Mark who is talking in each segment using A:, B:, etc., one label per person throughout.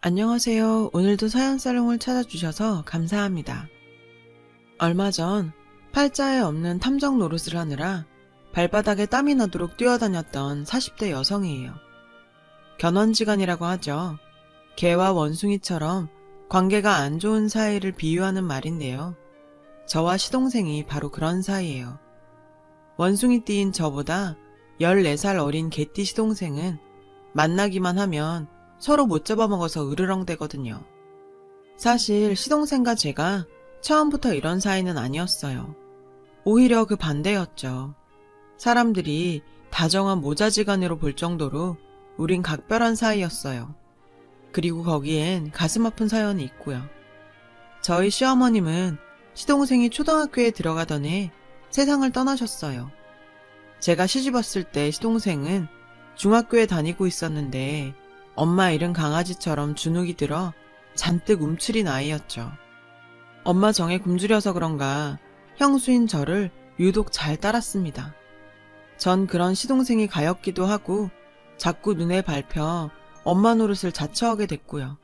A: 안녕하세요. 오늘도 서연살롱을 찾아주셔서 감사합니다. 얼마 전 팔자에 없는 탐정 노릇을 하느라 발바닥에 땀이 나도록 뛰어다녔던 40대 여성이에요. 견원지간이라고 하죠. 개와 원숭이처럼 관계가 안 좋은 사이를 비유하는 말인데요. 저와 시동생이 바로 그런 사이예요. 원숭이띠인 저보다 14살 어린 개띠 시동생은 만나기만 하면 서로 못 잡아먹어서 으르렁대거든요. 사실 시동생과 제가 처음부터 이런 사이는 아니었어요. 오히려 그 반대였죠. 사람들이 다정한 모자지간으로 볼 정도로 우린 각별한 사이였어요. 그리고 거기엔 가슴 아픈 사연이 있고요. 저희 시어머님은 시동생이 초등학교에 들어가던 해 세상을 떠나셨어요. 제가 시집 왔을 때 시동생은 중학교에 다니고 있었는데 엄마 잃은 강아지처럼 주눅이 들어 잔뜩 움츠린 아이였죠. 엄마 정에 굶주려서 그런가 형수인 저를 유독 잘 따랐습니다. 전 그런 시동생이 가엾기도 하고 자꾸 눈에 밟혀 엄마 노릇을 자처하게 됐고요.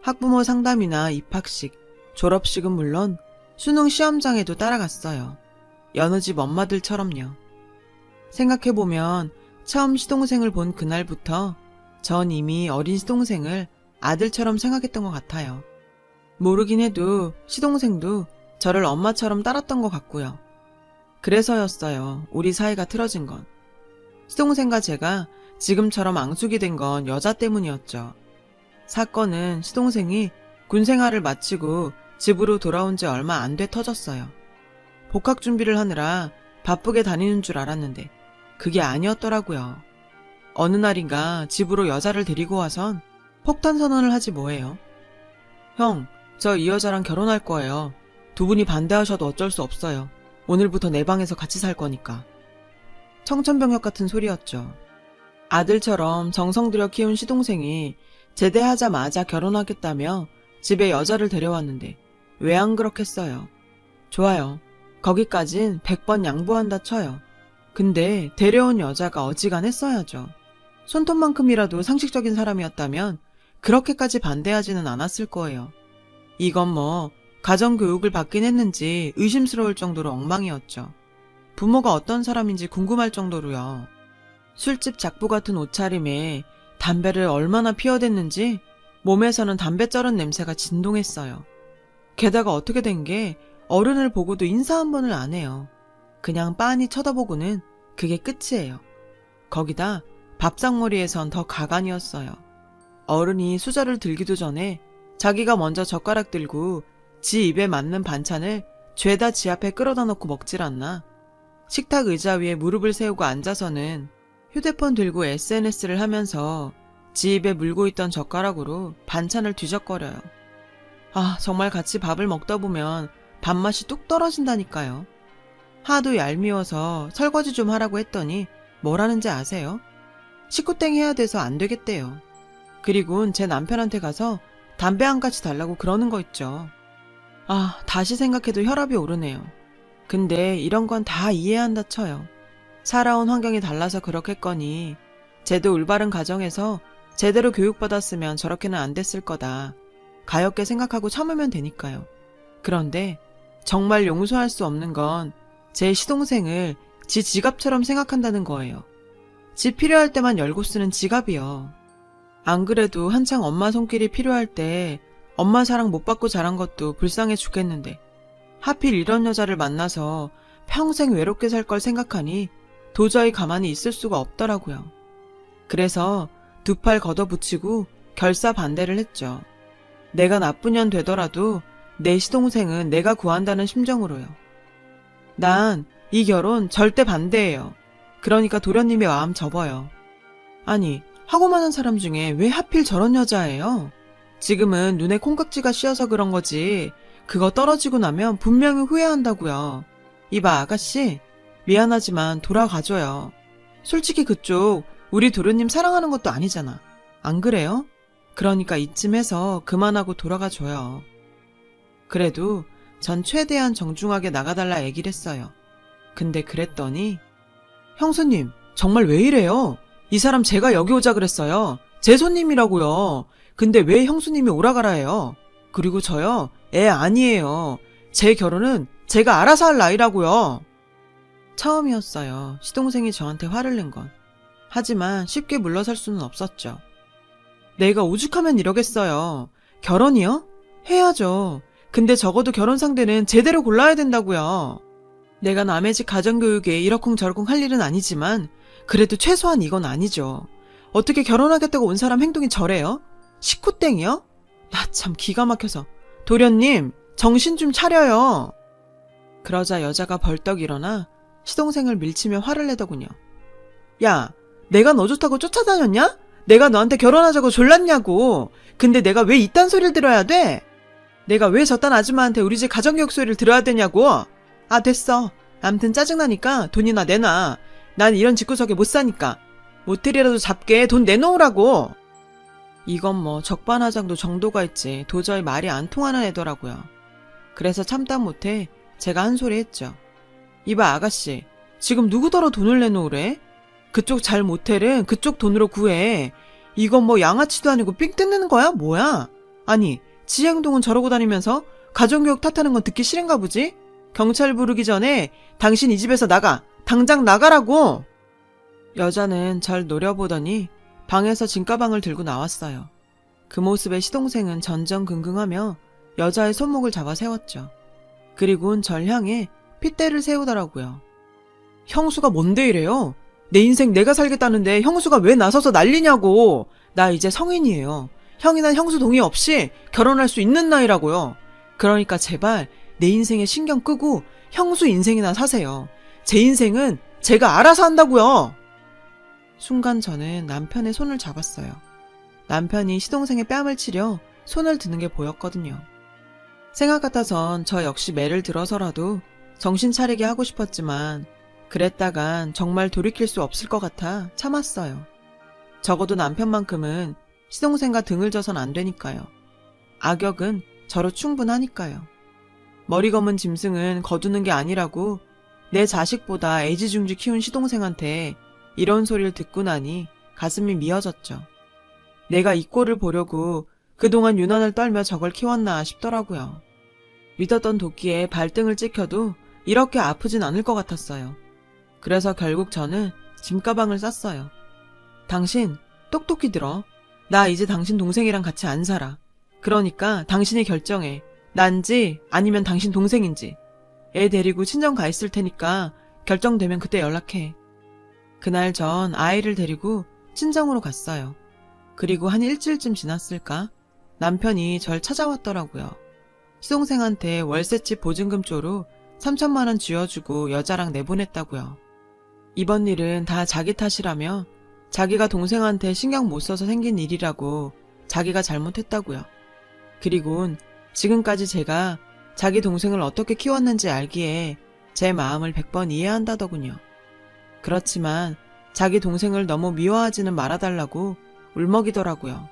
A: 학부모 상담이나 입학식, 졸업식은 물론 수능 시험장에도 따라갔어요. 여느 집 엄마들처럼요. 생각해보면 처음 시동생을 본 그날부터 전 이미 어린 시동생을 아들처럼 생각했던 것 같아요. 모르긴 해도 시동생도 저를 엄마처럼 따랐던 것 같고요. 그래서였어요. 우리 사이가 틀어진 건. 시동생과 제가 지금처럼 앙숙이 된 건 여자 때문이었죠. 사건은 시동생이 군 생활을 마치고 집으로 돌아온 지 얼마 안 돼 터졌어요. 복학 준비를 하느라 바쁘게 다니는 줄 알았는데 그게 아니었더라고요. 어느 날인가 집으로 여자를 데리고 와선 폭탄 선언을 하지 뭐해요. 형, 저 이 여자랑 결혼할 거예요. 두 분이 반대하셔도 어쩔 수 없어요. 오늘부터 내 방에서 같이 살 거니까. 청천벽력 같은 소리였죠. 아들처럼 정성 들여 키운 시동생이 제대하자마자 결혼하겠다며 집에 여자를 데려왔는데 왜 안 그렇겠어요. 좋아요. 거기까진 100번 양보한다 쳐요. 근데 데려온 여자가 어지간했어야죠. 손톱만큼이라도 상식적인 사람이었다면 그렇게까지 반대하지는 않았을 거예요. 이건 뭐 가정교육을 받긴 했는지 의심스러울 정도로 엉망이었죠. 부모가 어떤 사람인지 궁금할 정도로요. 술집 작부 같은 옷차림에 담배를 얼마나 피워댔는지 몸에서는 담배 쩔은 냄새가 진동했어요. 게다가 어떻게 된 게 어른을 보고도 인사 한 번을 안 해요. 그냥 빤히 쳐다보고는 그게 끝이에요. 거기다 밥상머리에선 더 가관이었어요. 어른이 수저를 들기도 전에 자기가 먼저 젓가락 들고 지 입에 맞는 반찬을 죄다 지 앞에 끌어다 놓고 먹질 않나. 식탁 의자 위에 무릎을 세우고 앉아서는 휴대폰 들고 SNS를 하면서 지 입에 물고 있던 젓가락으로 반찬을 뒤적거려요. 아, 정말 같이 밥을 먹다 보면 밥맛이 뚝 떨어진다니까요. 하도 얄미워서 설거지 좀 하라고 했더니 뭐라는지 아세요? 식구땡 해야 돼서 안 되겠대요. 그리곤 제 남편한테 가서 담배 한 가지 달라고 그러는 거 있죠. 아, 다시 생각해도 혈압이 오르네요. 근데 이런 건 다 이해한다 쳐요. 살아온 환경이 달라서 그렇겠거니 쟤도 올바른 가정에서 제대로 교육받았으면 저렇게는 안 됐을 거다. 가엽게 생각하고 참으면 되니까요. 그런데 정말 용서할 수 없는 건 제 시동생을 지 지갑처럼 생각한다는 거예요. 집 필요할 때만 열고 쓰는 지갑이요. 안 그래도 한창 엄마 손길이 필요할 때 엄마 사랑 못 받고 자란 것도 불쌍해 죽겠는데 하필 이런 여자를 만나서 평생 외롭게 살 걸 생각하니 도저히 가만히 있을 수가 없더라고요. 그래서 두 팔 걷어붙이고 결사 반대를 했죠. 내가 나쁜 년 되더라도 내 시동생은 내가 구한다는 심정으로요. 난 이 결혼 절대 반대예요. 그러니까 도련님의 마음 접어요. 아니, 하고 많은 사람 중에 왜 하필 저런 여자예요? 지금은 눈에 콩깍지가 씌어서 그런 거지. 그거 떨어지고 나면 분명히 후회한다고요. 이봐, 아가씨. 미안하지만 돌아가줘요. 솔직히 그쪽 우리 도련님 사랑하는 것도 아니잖아. 안 그래요? 그러니까 이쯤에서 그만하고 돌아가줘요. 그래도 전 최대한 정중하게 나가달라 얘기를 했어요. 근데 그랬더니 형수님 정말 왜 이래요? 이 사람 제가 여기 오자 그랬어요. 제 손님이라고요. 근데 왜 형수님이 오라가라 해요? 그리고 저요, 애 아니에요. 제 결혼은 제가 알아서 할 나이라고요. 처음이었어요. 시동생이 저한테 화를 낸 건. 하지만 쉽게 물러설 수는 없었죠. 내가 오죽하면 이러겠어요. 결혼이요? 해야죠. 근데 적어도 결혼 상대는 제대로 골라야 된다고요. 내가 남의 집 가정교육에 이러쿵저러쿵 할 일은 아니지만 그래도 최소한 이건 아니죠. 어떻게 결혼하겠다고 온 사람 행동이 저래요? 식구땡이요? 나 참 기가 막혀서 도련님 정신 좀 차려요. 그러자 여자가 벌떡 일어나 시동생을 밀치며 화를 내더군요. 야, 내가 너 좋다고 쫓아다녔냐? 내가 너한테 결혼하자고 졸랐냐고. 근데 내가 왜 이딴 소리를 들어야 돼? 내가 왜 저딴 아줌마한테 우리 집 가정교육 소리를 들어야 되냐고. 아, 됐어. 암튼 짜증나니까 돈이나 내놔. 난 이런 집구석에 못 사니까. 모텔이라도 잡게 돈 내놓으라고. 이건 뭐 적반하장도 정도가 있지 도저히 말이 안 통하는 애더라고요. 그래서 참다 못해 제가 한 소리 했죠. 이봐 아가씨, 지금 누구더러 돈을 내놓으래? 그쪽 잘 모텔은 그쪽 돈으로 구해. 이건 뭐 양아치도 아니고 삥 뜯는 거야? 뭐야? 아니, 지 행동은 저러고 다니면서 가정교육 탓하는 건 듣기 싫은가 보지? 경찰 부르기 전에 당신 이 집에서 나가. 당장 나가라고! 여자는 절 노려보더니 방에서 진가방을 들고 나왔어요. 그 모습에 시동생은 전전긍긍하며 여자의 손목을 잡아 세웠죠. 그리고는 절 향해 핏대를 세우더라고요. 형수가 뭔데 이래요? 내 인생 내가 살겠다는데 형수가 왜 나서서 난리냐고. 나 이제 성인이에요. 형이나 형수 동의 없이 결혼할 수 있는 나이라고요. 그러니까 제발 내 인생에 신경 끄고 형수 인생이나 사세요. 제 인생은 제가 알아서 한다고요. 순간 저는 남편의 손을 잡았어요. 남편이 시동생의 뺨을 치려 손을 드는 게 보였거든요. 생각 같아선 저 역시 매를 들어서라도 정신 차리게 하고 싶었지만 그랬다간 정말 돌이킬 수 없을 것 같아 참았어요. 적어도 남편만큼은 시동생과 등을 져선 안 되니까요. 악역은 저로 충분하니까요. 머리 검은 짐승은 거두는 게 아니라고 내 자식보다 애지중지 키운 시동생한테 이런 소리를 듣고 나니 가슴이 미어졌죠. 내가 이 꼴을 보려고 그동안 유난을 떨며 저걸 키웠나 싶더라고요. 믿었던 도끼에 발등을 찍혀도 이렇게 아프진 않을 것 같았어요. 그래서 결국 저는 짐가방을 쌌어요. 당신 똑똑히 들어. 나 이제 당신 동생이랑 같이 안 살아. 그러니까 당신이 결정해. 난지 아니면 당신 동생인지. 애 데리고 친정 가 있을 테니까 결정되면 그때 연락해. 그날 전 아이를 데리고 친정으로 갔어요. 그리고 한 일주일쯤 지났을까? 남편이 절 찾아왔더라고요. 시동생한테 월세집 보증금 쪼로 3천만 원 쥐어주고 여자랑 내보냈다고요. 이번 일은 다 자기 탓이라며 자기가 동생한테 신경 못 써서 생긴 일이라고 자기가 잘못했다고요. 그리곤 지금까지 제가 자기 동생을 어떻게 키웠는지 알기에 제 마음을 100번 이해한다더군요. 그렇지만 자기 동생을 너무 미워하지는 말아달라고 울먹이더라고요.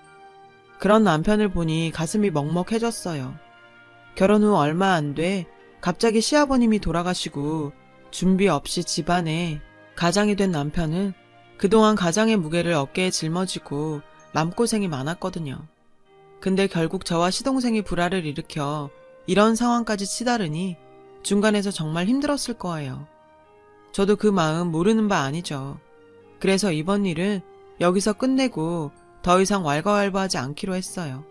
A: 그런 남편을 보니 가슴이 먹먹해졌어요. 결혼 후 얼마 안 돼 갑자기 시아버님이 돌아가시고 준비 없이 집안에 가장이 된 남편은 그동안 가장의 무게를 어깨에 짊어지고 맘고생이 많았거든요. 근데 결국 저와 시동생이 불화를 일으켜 이런 상황까지 치다르니 중간에서 정말 힘들었을 거예요. 저도 그 마음 모르는 바 아니죠. 그래서 이번 일은 여기서 끝내고 더 이상 왈가왈부하지 않기로 했어요.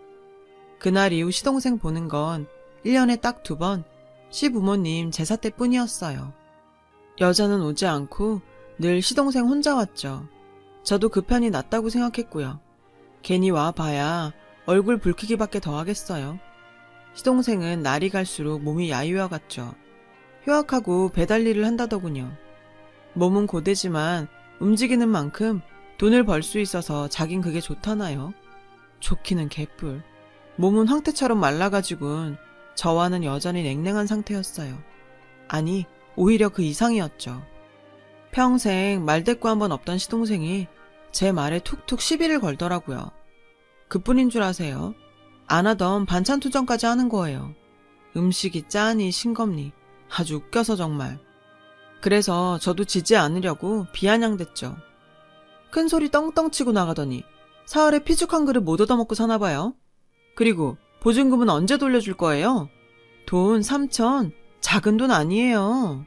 A: 그날 이후 시동생 보는 건 1년에 딱 두 번 시부모님 제사 때 뿐이었어요. 여자는 오지 않고 늘 시동생 혼자 왔죠. 저도 그 편이 낫다고 생각했고요. 괜히 와봐야 얼굴 붉히기밖에 더 하겠어요. 시동생은 날이 갈수록 몸이 야유어 갔죠. 휴학하고 배달 일을 한다더군요. 몸은 고되지만 움직이는 만큼 돈을 벌 수 있어서 자긴 그게 좋다나요? 좋기는 개뿔. 몸은 황태처럼 말라가지고는 저와는 여전히 냉랭한 상태였어요. 아니, 오히려 그 이상이었죠. 평생 말대꾸 한 번 없던 시동생이 제 말에 툭툭 시비를 걸더라고요. 그뿐인 줄 아세요? 안 하던 반찬 투정까지 하는 거예요. 음식이 짜니 싱겁니 아주 웃겨서 정말. 그래서 저도 지지 않으려고 비아냥댔죠. 큰 소리 떵떵 치고 나가더니 사흘에 피죽 한 그릇 못 얻어먹고 사나 봐요. 그리고 보증금은 언제 돌려줄 거예요? 돈 3천 작은 돈 아니에요.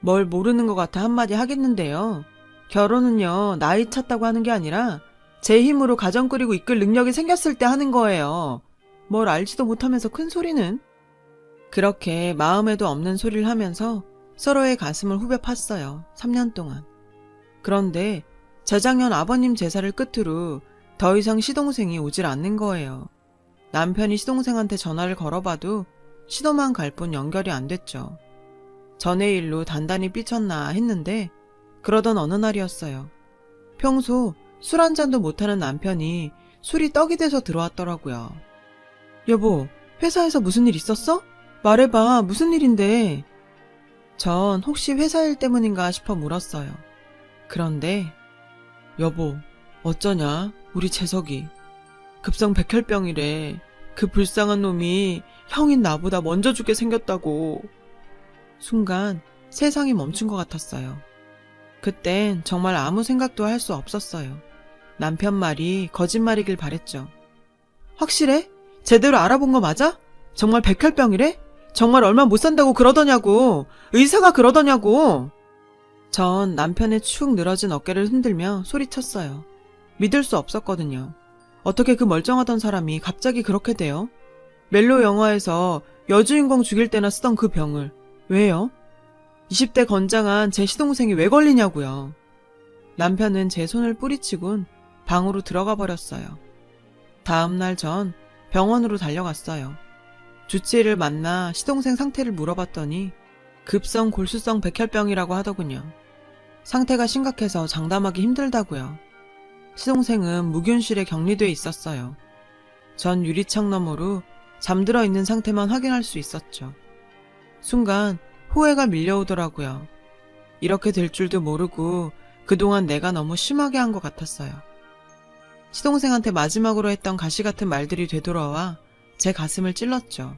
A: 뭘 모르는 것 같아 한마디 하겠는데요. 결혼은요 나이 찼다고 하는 게 아니라 제 힘으로 가정 꾸리고 이끌 능력이 생겼을 때 하는 거예요. 뭘 알지도 못하면서 큰 소리는? 그렇게 마음에도 없는 소리를 하면서 서로의 가슴을 후벼 팠어요. 3년 동안. 그런데 재작년 아버님 제사를 끝으로 더 이상 시동생이 오질 않는 거예요. 남편이 시동생한테 전화를 걸어봐도 시도만 갈 뿐 연결이 안 됐죠. 전의 일로 단단히 삐쳤나 했는데 그러던 어느 날이었어요. 평소 술 한 잔도 못하는 남편이 술이 떡이 돼서 들어왔더라고요. 여보, 회사에서 무슨 일 있었어? 말해봐, 무슨 일인데? 전 혹시 회사 일 때문인가 싶어 물었어요. 그런데, 여보, 어쩌냐, 우리 재석이. 급성 백혈병이래. 그 불쌍한 놈이 형인 나보다 먼저 죽게 생겼다고. 순간 세상이 멈춘 것 같았어요. 그땐 정말 아무 생각도 할 수 없었어요. 남편 말이 거짓말이길 바랬죠. 확실해? 제대로 알아본 거 맞아? 정말 백혈병이래? 정말 얼마 못 산다고 그러더냐고. 의사가 그러더냐고. 전 남편의 축 늘어진 어깨를 흔들며 소리쳤어요. 믿을 수 없었거든요. 어떻게 그 멀쩡하던 사람이 갑자기 그렇게 돼요? 멜로 영화에서 여주인공 죽일 때나 쓰던 그 병을 왜요? 20대 건장한 제 시동생이 왜 걸리냐고요. 남편은 제 손을 뿌리치곤 방으로 들어가 버렸어요. 다음날 전 병원으로 달려갔어요. 주치의를 만나 시동생 상태를 물어봤더니 급성 골수성 백혈병이라고 하더군요. 상태가 심각해서 장담하기 힘들다고요. 시동생은 무균실에 격리돼 있었어요. 전 유리창 너머로 잠들어 있는 상태만 확인할 수 있었죠. 순간 후회가 밀려오더라고요. 이렇게 될 줄도 모르고 그동안 내가 너무 심하게 한 것 같았어요. 시동생한테 마지막으로 했던 가시 같은 말들이 되돌아와 제 가슴을 찔렀죠.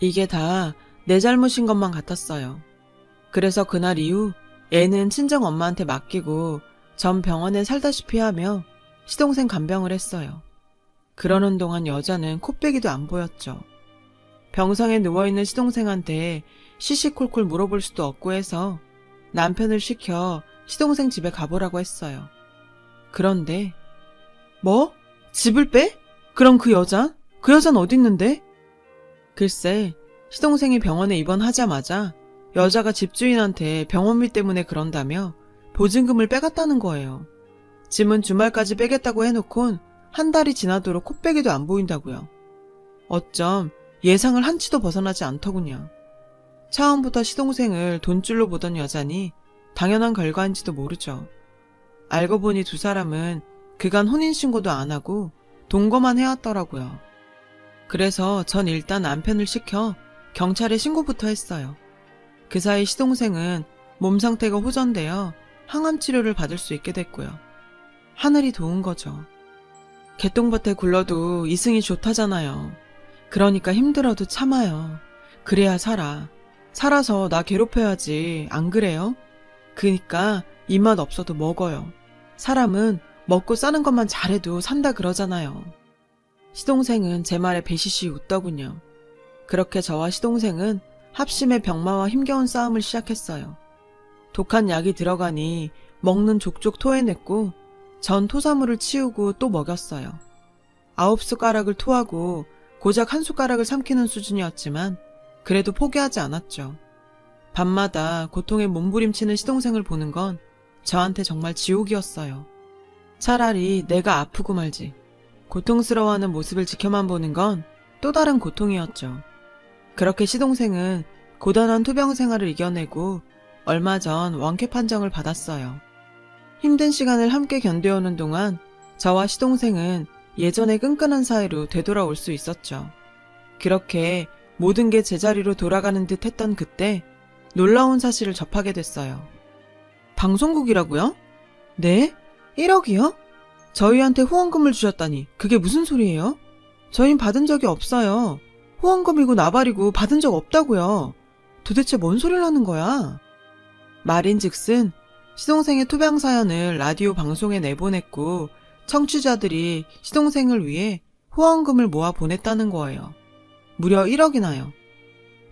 A: 이게 다 내 잘못인 것만 같았어요. 그래서 그날 이후 애는 친정 엄마한테 맡기고 전 병원에 살다시피 하며 시동생 간병을 했어요. 그러는 동안 여자는 코빼기도 안 보였죠. 병상에 누워있는 시동생한테 시시콜콜 물어볼 수도 없고 해서 남편을 시켜 시동생 집에 가보라고 했어요. 그런데 뭐? 집을 빼? 그럼 그 여자? 그 여잔 어디 있는데? 글쎄, 시동생이 병원에 입원하자마자 여자가 집주인한테 병원비 때문에 그런다며 보증금을 빼갔다는 거예요. 짐은 주말까지 빼겠다고 해놓곤 한 달이 지나도록 코빼기도 안 보인다고요. 어쩜 예상을 한치도 벗어나지 않더군요. 처음부터 시동생을 돈줄로 보던 여자니 당연한 결과인지도 모르죠. 알고 보니 두 사람은 그간 혼인신고도 안 하고 동거만 해왔더라고요. 그래서 전 일단 남편을 시켜 경찰에 신고부터 했어요. 그 사이 시동생은 몸 상태가 호전되어 항암 치료를 받을 수 있게 됐고요. 하늘이 도운 거죠. 개똥밭에 굴러도 이승이 좋다잖아요. 그러니까 힘들어도 참아요. 그래야 살아. 살아서 나 괴롭혀야지. 안 그래요? 그니까 입맛 없어도 먹어요. 사람은 먹고 싸는 것만 잘해도 산다 그러잖아요. 시동생은 제 말에 배시시 웃더군요. 그렇게 저와 시동생은 합심의 병마와 힘겨운 싸움을 시작했어요. 독한 약이 들어가니 먹는 족족 토해냈고 전 토사물을 치우고 또 먹였어요. 아홉 숟가락을 토하고 고작 한 숟가락을 삼키는 수준이었지만 그래도 포기하지 않았죠. 밤마다 고통에 몸부림치는 시동생을 보는 건 저한테 정말 지옥이었어요. 차라리 내가 아프고 말지. 고통스러워하는 모습을 지켜만 보는 건 또 다른 고통이었죠. 그렇게 시동생은 고단한 투병 생활을 이겨내고 얼마 전 원캐 판정을 받았어요. 힘든 시간을 함께 견뎌오는 동안 저와 시동생은 예전의 끈끈한 사이로 되돌아올 수 있었죠. 그렇게 모든 게 제자리로 돌아가는 듯 했던 그때 놀라운 사실을 접하게 됐어요. 방송국이라고요? 네? 1억이요? 저희한테 후원금을 주셨다니 그게 무슨 소리예요? 저흰 받은 적이 없어요. 후원금이고 나발이고 받은 적 없다고요. 도대체 뭔 소리를 하는 거야? 말인즉슨 시동생의 투병 사연을 라디오 방송에 내보냈고 청취자들이 시동생을 위해 후원금을 모아 보냈다는 거예요. 무려 1억이나요.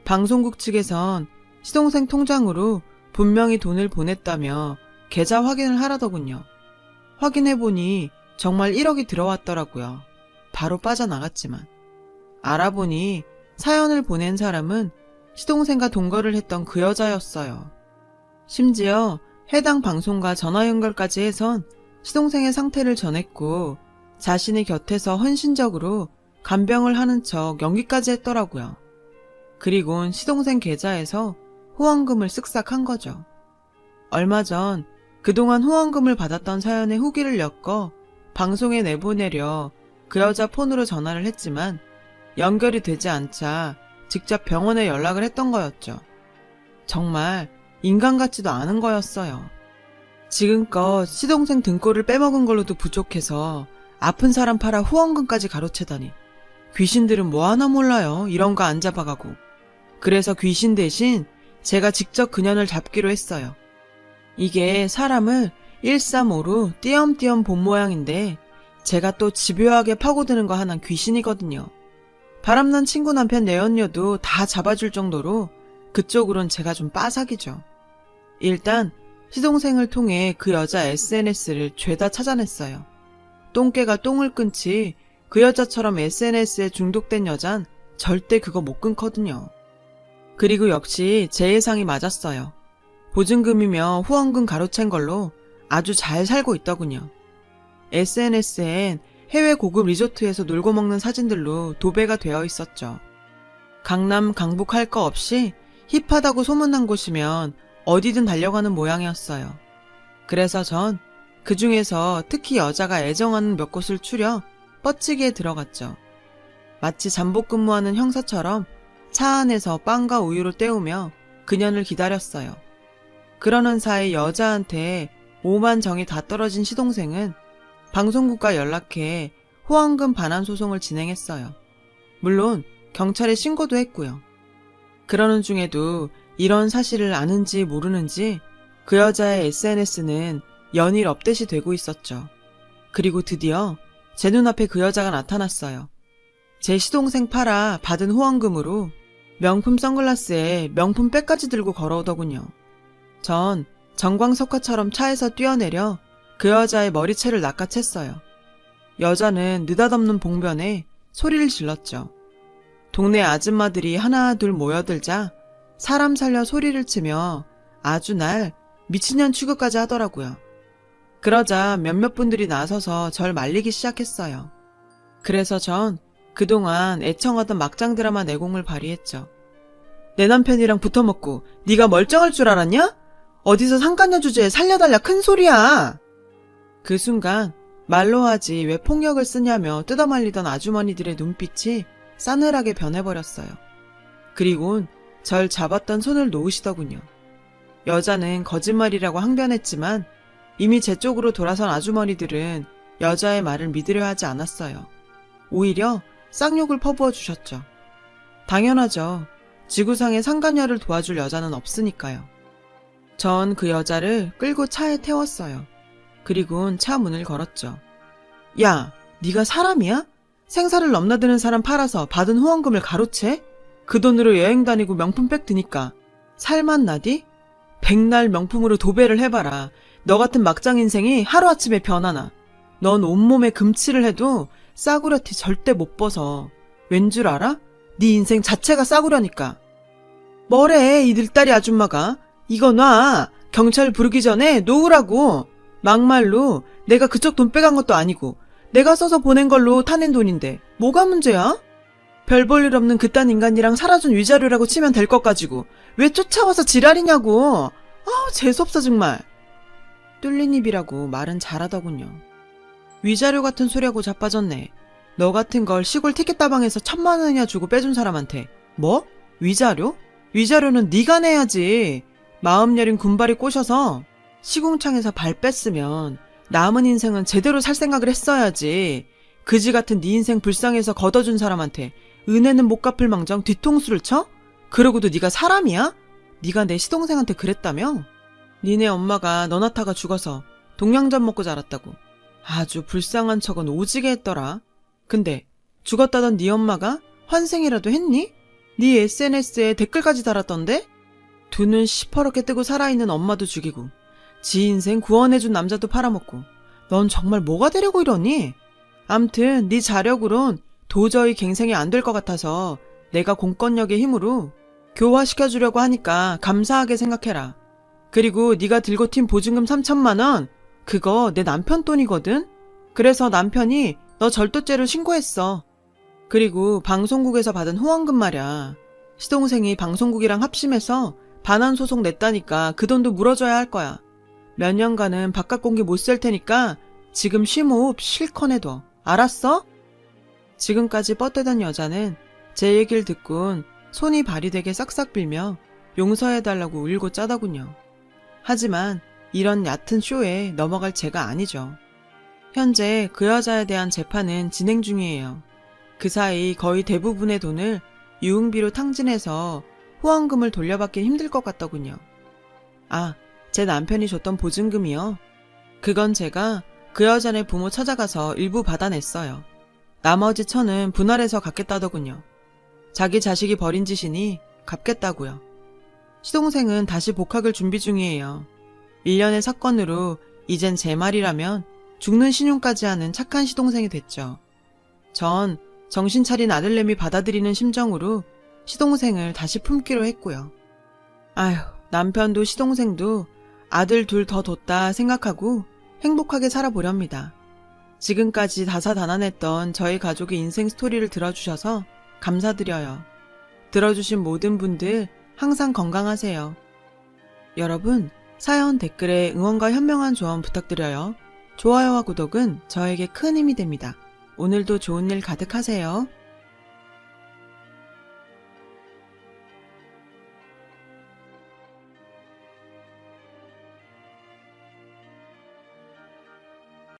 A: 방송국 측에선 시동생 통장으로 분명히 돈을 보냈다며 계좌 확인을 하라더군요. 확인해보니 정말 1억이 들어왔더라고요. 바로 빠져나갔지만. 알아보니 사연을 보낸 사람은 시동생과 동거를 했던 그 여자였어요. 심지어 해당 방송과 전화 연결까지 해선 시동생의 상태를 전했고 자신의 곁에서 헌신적으로 간병을 하는 척 연기까지 했더라고요. 그리곤 시동생 계좌에서 후원금을 쓱싹 한 거죠. 얼마 전 그동안 후원금을 받았던 사연의 후기를 엮어 방송에 내보내려 그 여자 폰으로 전화를 했지만 연결이 되지 않자 직접 병원에 연락을 했던 거였죠. 정말 인간 같지도 않은 거였어요. 지금껏 시동생 등골을 빼먹은 걸로도 부족해서 아픈 사람 팔아 후원금까지 가로채다니. 귀신들은 뭐 하나 몰라요. 이런 거 안 잡아가고. 그래서 귀신 대신 제가 직접 그년을 잡기로 했어요. 이게 사람을 135로 띄엄띄엄 본 모양인데 제가 또 집요하게 파고드는 거 하나 귀신이거든요. 바람난 친구 남편 내연녀도 다 잡아줄 정도로 그쪽으론 제가 좀 빠삭이죠. 일단 시동생을 통해 그 여자 SNS를 죄다 찾아냈어요. 똥개가 똥을 끊지 그 여자처럼 SNS에 중독된 여잔 절대 그거 못 끊거든요. 그리고 역시 제 예상이 맞았어요. 보증금이며 후원금 가로챈 걸로 아주 잘 살고 있더군요. SNS엔 해외 고급 리조트에서 놀고 먹는 사진들로 도배가 되어 있었죠. 강남 강북할 거 없이 힙하다고 소문난 곳이면 어디든 달려가는 모양이었어요. 그래서 전 그 중에서 특히 여자가 애정하는 몇 곳을 추려 뻗치기에 들어갔죠. 마치 잠복 근무하는 형사처럼 차 안에서 빵과 우유를 때우며 그년을 기다렸어요. 그러는 사이 여자한테 오만 정이 다 떨어진 시동생은 방송국과 연락해 후원금 반환 소송을 진행했어요. 물론 경찰에 신고도 했고요. 그러는 중에도 이런 사실을 아는지 모르는지 그 여자의 SNS는 연일 업데이트 되고 있었죠. 그리고 드디어 제 눈앞에 그 여자가 나타났어요. 제 시동생 팔아 받은 후원금으로 명품 선글라스에 명품 백까지 들고 걸어오더군요. 전 정광석화처럼 차에서 뛰어내려 그 여자의 머리채를 낚아챘어요. 여자는 느닷없는 봉변에 소리를 질렀죠. 동네 아줌마들이 하나 둘 모여들자 사람 살려 소리를 치며 아주 날 미친년 취급까지 하더라고요. 그러자 몇몇 분들이 나서서 절 말리기 시작했어요. 그래서 전 그동안 애청하던 막장 드라마 내공을 발휘했죠. 내 남편이랑 붙어먹고 네가 멀쩡할 줄 알았냐? 어디서 상간녀 주제에 살려달라 큰 소리야! 그 순간 말로 하지 왜 폭력을 쓰냐며 뜯어말리던 아주머니들의 눈빛이 싸늘하게 변해버렸어요. 그리곤 절 잡았던 손을 놓으시더군요. 여자는 거짓말이라고 항변했지만 이미 제 쪽으로 돌아선 아주머니들은 여자의 말을 믿으려 하지 않았어요. 오히려 쌍욕을 퍼부어 주셨죠. 당연하죠. 지구상에 상간녀를 도와줄 여자는 없으니까요. 전 그 여자를 끌고 차에 태웠어요. 그리곤 차 문을 걸었죠. 야, 네가 사람이야? 생사를 넘나드는 사람 팔아서 받은 후원금을 가로채? 그 돈으로 여행 다니고 명품백 드니까 살만 나디? 백날 명품으로 도배를 해봐라. 너 같은 막장 인생이 하루아침에 변하나. 넌 온몸에 금칠을 해도 싸구려티 절대 못 벗어. 왠 줄 알아? 네 인생 자체가 싸구려니까. 뭐래 이 늘다리 아줌마가. 이거 놔. 경찰 부르기 전에 놓으라고. 막말로 내가 그쪽 돈 빼간 것도 아니고 내가 써서 보낸 걸로 타낸 돈인데 뭐가 문제야? 별 볼 일 없는 그딴 인간이랑 살아준 위자료라고 치면 될 것 가지고 왜 쫓아와서 지랄이냐고. 아우 재수없어 정말. 뚫린 입이라고 말은 잘하더군요. 위자료 같은 소리하고 자빠졌네. 너 같은 걸 시골 티켓다방에서 천만 원이나 주고 빼준 사람한테 뭐? 위자료? 위자료는 네가 내야지. 마음 여린 군발이 꼬셔서 시궁창에서 발 뺐으면 남은 인생은 제대로 살 생각을 했어야지. 그지 같은 네 인생 불쌍해서 걷어준 사람한테 은혜는 못 갚을 망정 뒤통수를 쳐? 그러고도 네가 사람이야? 네가 내 시동생한테 그랬다며? 니네 엄마가 너나타가 죽어서 동양전 먹고 자랐다고. 아주 불쌍한 척은 오지게 했더라. 근데 죽었다던 네 엄마가 환생이라도 했니? 네 SNS에 댓글까지 달았던데? 두 눈 시퍼렇게 뜨고 살아있는 엄마도 죽이고 지 인생 구원해준 남자도 팔아먹고 넌 정말 뭐가 되려고 이러니? 암튼 네 자력으론 도저히 갱생이 안 될 것 같아서 내가 공권력의 힘으로 교화시켜주려고 하니까 감사하게 생각해라. 그리고 네가 들고 튄 보증금 3천만 원 그거 내 남편 돈이거든? 그래서 남편이 너 절도죄로 신고했어. 그리고 방송국에서 받은 후원금 말이야. 시동생이 방송국이랑 합심해서 반환 소송 냈다니까 그 돈도 물어줘야 할 거야. 몇 년간은 바깥 공기 못 쓸 테니까 지금 쉼호흡 실컷 해둬. 알았어? 지금까지 뻗대던 여자는 제 얘기를 듣곤 손이 발이 되게 싹싹 빌며 용서해달라고 울고 짜더군요. 하지만 이런 얕은 쇼에 넘어갈 제가 아니죠. 현재 그 여자에 대한 재판은 진행 중이에요. 그 사이 거의 대부분의 돈을 유흥비로 탕진해서 후원금을 돌려받긴 힘들 것 같더군요. 아, 제 남편이 줬던 보증금이요. 그건 제가 그 여자네 부모 찾아가서 일부 받아냈어요. 나머지 천은 분할해서 갚겠다더군요. 자기 자식이 벌인 짓이니 갚겠다고요. 시동생은 다시 복학을 준비 중이에요. 1년의 사건으로 이젠 제 말이라면 죽는 신용까지 하는 착한 시동생이 됐죠. 전 정신 차린 아들내미 받아들이는 심정으로 시동생을 다시 품기로 했고요. 아휴, 남편도 시동생도 아들 둘 더 뒀다 생각하고 행복하게 살아보렵니다. 지금까지 다사다난했던 저희 가족의 인생 스토리를 들어주셔서 감사드려요. 들어주신 모든 분들 항상 건강하세요. 여러분, 사연 댓글에 응원과 현명한 조언 부탁드려요. 좋아요와 구독은 저에게 큰 힘이 됩니다. 오늘도 좋은 일 가득하세요.